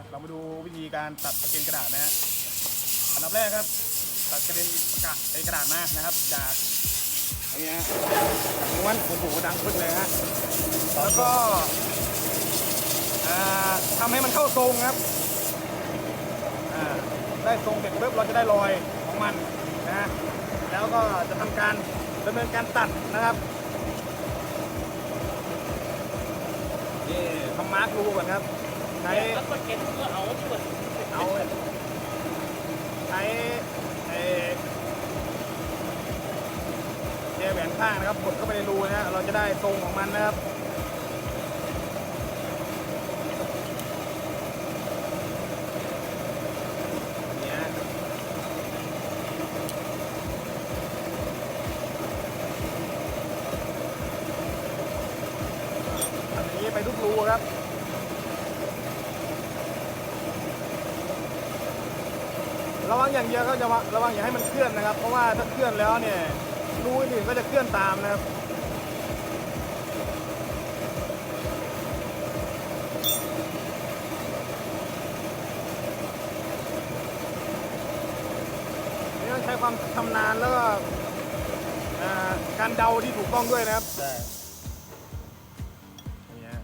นะเรามาดูวิธีการตัดตะเกียงกระดาษนะฮะอันดับแรกครับ ตัดกระเด็นประกาศไอกระดาษมานะครับ จากอันนี้ฮะม้วนโอ้โหดังขึ้นเลยฮะแล้วก็อ่าทำให้มันเข้าทรงครับได้ทรงเสร็จปุ๊บเราจะได้รอยของมันนะฮะแล้วก็จะทำการดำเนินการตัดนะครับนี่ทำมาร์กรูก่อนครับ ใช้แล้วก็เก็นเอาที่มันเอาใช้ไอ้เจแหวนข้างนะครับกดเข้าไปในรูนะฮะเราจะได้ทรงของมันนะครับอย่างนี้ไปทุกรูครับ ระวังอย่างเดียวก็จะว่าระวังอย่าให้มันเคลื่อนนะครับ เพราะว่าถ้าเคลื่อนแล้วเนี่ยรูอื่นๆก็จะเคลื่อนตามนะครับนี่ต้องใช้ความชำนาญแล้วก็อ่าการเดาที่ถูกต้องด้วยนะครับใช่นี่ฮะ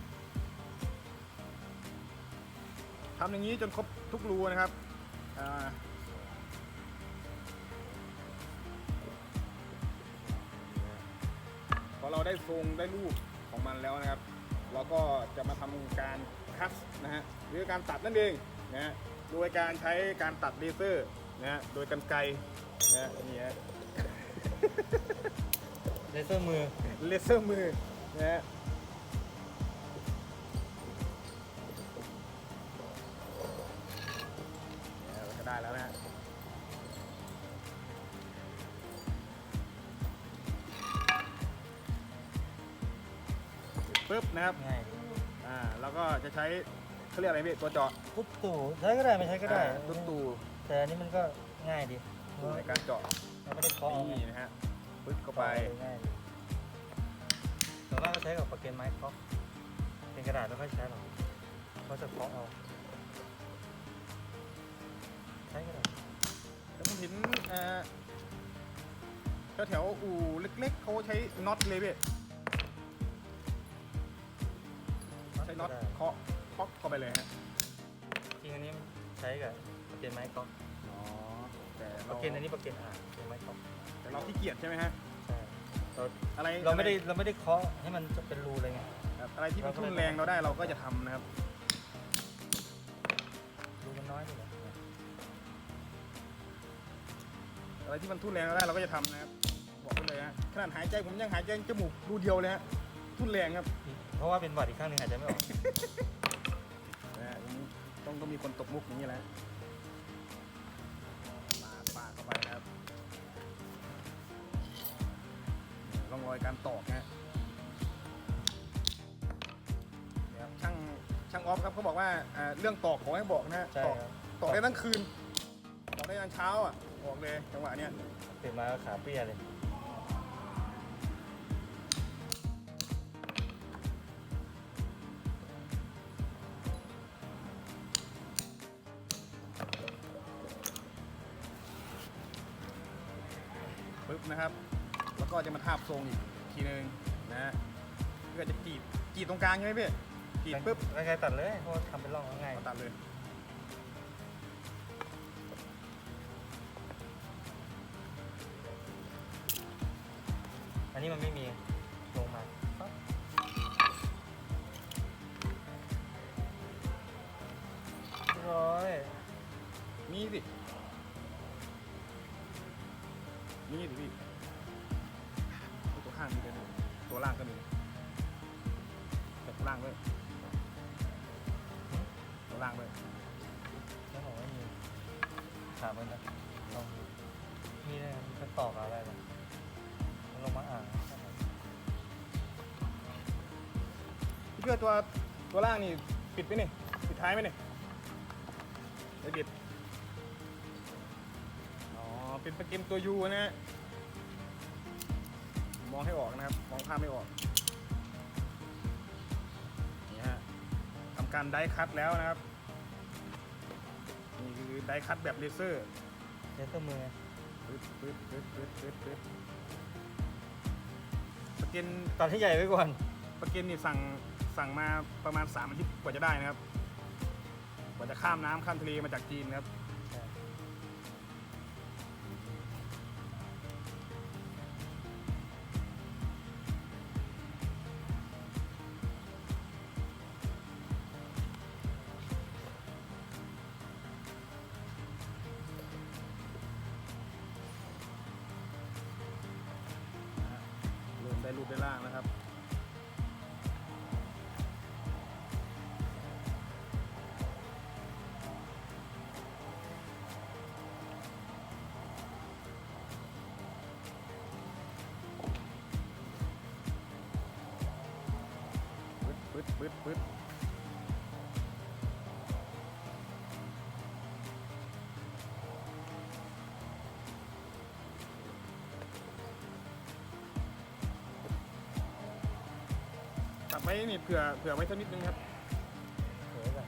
ทำอย่างนี้จนครบทุกรูนะครับ ได้ทรงได้รูปของมันแล้วนะครับ เราก็จะมาทำการคัสนะฮะหรือการตัดนั่นเองนะฮะโดยการใช้การตัดเลเซอร์นะฮะโดยกันไกรนะฮะนี่ฮะเลเซอร์มือเลเซอร์มือนะฮะเนี่ยเราก็ได้แล้วนะฮะ ปึ๊บนะครับง่ายอ่าเราก็จะใช้เขาเรียกอะไรพี่ตัวเจาะตุ๊บตู่ใช้ก็ได้ไม่ใช้ก็ได้อ่าตุ๊ตูแต่อันนี้มันก็ง่ายดีในการเจาะเราไม่ได้เคาะเอาไงนี่นะฮะปึ๊บเข้าไปง่ายดีส่วนมากก็ใช้กับประเกนไม้เคาะเป็นกระดาษไม่ค่อยใช้หรอกเขาจะเคาะเอาใช้ก็ได้แล้วผมเห็นอ่าแถวแถวๆอู่เล็กๆเขาใช้น็อตเลยพี่ น็อตเคาะเคาะเข้าไปเลยฮะจริงอันนี้ใช้กับประเกนไม้เคาะอ๋อแต่ปเราระเกนอันนี้ประเกนอ่านเป็นไม้เคาะแต่เราขี้เกียจใช่ไหมฮะใช่เราอะไรเราไม่ได้เราไม่ได้เคาะให้มันจะเป็นรูเลยไง ครับอะไรที่มันทุ่นแรงเราได้เราก็จะทำนะครับ รูมันน้อยนี่แหละอะไรที่มันทุ่นแรงเราได้เราก็จะทำนะครับบอกไปเลยฮะขนาดหายใจผมยังหายใจจมูกรูเดียวเลยฮะ ทุ่นแรงครับเพราะว่าเป็นหวัดอีกข้างหนึ่งหายใจไม่ออกนะฮะต้องต้องมีคนตบมุกอย่างนี้แหละปาดปาดเข้าไปนะครับร่องรอยการตอกนะฮะเนี่ยครับช่างช่างออฟครับเขาบอกว่าอ่าเรื่องตอกขอให้บอกนะฮะใช่ตอกครับตอกได้ทั้งคืนตอกได้ยันเช้าอะบอกเลยจังหวะเนี้ยตื่นมาก็ขาเปี้ยเลย ปึ๊บนะครับ แล้วก็จะมาทาบทรงอีกทีนึงนะฮะเพื่อจะกรีดกรีดตรงกลางใช่ไหมพี่กรีดปุ๊บใครๆตัดเลยเพราะว่าทำเป็นร่องแล้วง่ายเอาตัดเลย อันนี้มันไม่มี นี่สิพี่ตัวข้างมีเลยนะตัวล่างก็มีแต่ตัวล่างด้วยตัวล่างด้วยแล้วบอกไม่มีถามมันนะลองดูมีได้มันจะตอกอะไรนะมันลงมาอ่านพี่เพื่อตัวตัวล่างนี่ปิดไหมนี่ปิดท้ายไหมนี่ไม่ปิดอ๋อ เป็นประเก็นตัวยูนะฮะมองให้ออกนะครับ มองภาพไม่ออก นี่ฮะทำการไดคัตแล้วนะครับคือไดคัตแบบเลเซอร์เลเซอร์มือไงปึ๊ดปึ๊ดปึ๊ดปึ๊ดปึ๊ดปึ๊ดสกินตัดให้ใหญ่ไว้ก่อนสกินนี่สั่งสั่งมาประมาณ3อาทิตย์กว่าจะได้นะครับ กว่าจะข้ามน้ำข้ามทะเลมาจากจีนนะครับ รูปได้ล่างนะครับปึ๊ดปึ๊ดปึ๊ดปึ๊ด ไว้นี่เผื่อเผื่อไว้สักนิดนึงครับเผื่อไว้ก่อน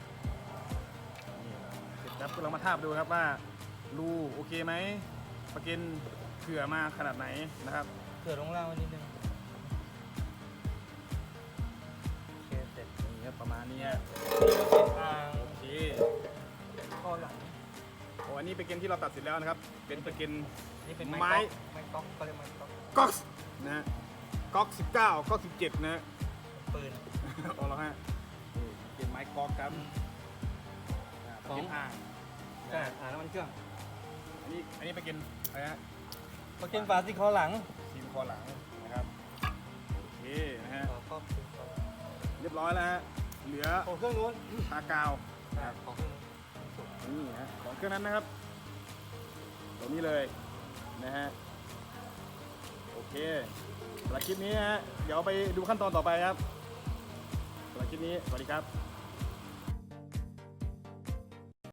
นี่เสร็จครับเรามาทาบดูครับว่ารูโอเคไหมประกินเผื่อมาขนาดไหนนะครับ เผื่อลงล่างไว้นิดนึงโอเคเสร็จนี่ครับประมาณนี้ฮะเป็นอ่างโอเคคอหลังโอ้อันนี้เป็นเกมที่เราตัดเสร็จแล้วนะครับ เป็นประกินนี่เป็นไม้ไม้ไม้ก๊อกเขาเรียกไม้ก๊อกก๊อกนะฮะก๊อก19ก๊อก17นะฮะ ปืนเอาแล้วฮะนี่เป็นไม้ก๊อกครับอ่าของเป็นอ่างใช่อ่างน้ำมันเครื่องอันนี้อันนี้ไปกินอะไรฮะพอกินฝาที่คอหลังซีนคอหลังนะครับโอเคนะฮะขอครอบคือคอเรียบร้อยแล้วฮะเหลือของเครื่องนู้นทากาวใช่ของเครื่องนู้นสุดนี่ฮะของเครื่องนั้นนะครับตัวนี้เลยนะฮะโอเคสำหรับคลิปนี้ฮะเดี๋ยวไปดูขั้นตอนต่อไปครับสำหรับ คลิปนี้ สวัสดีครับ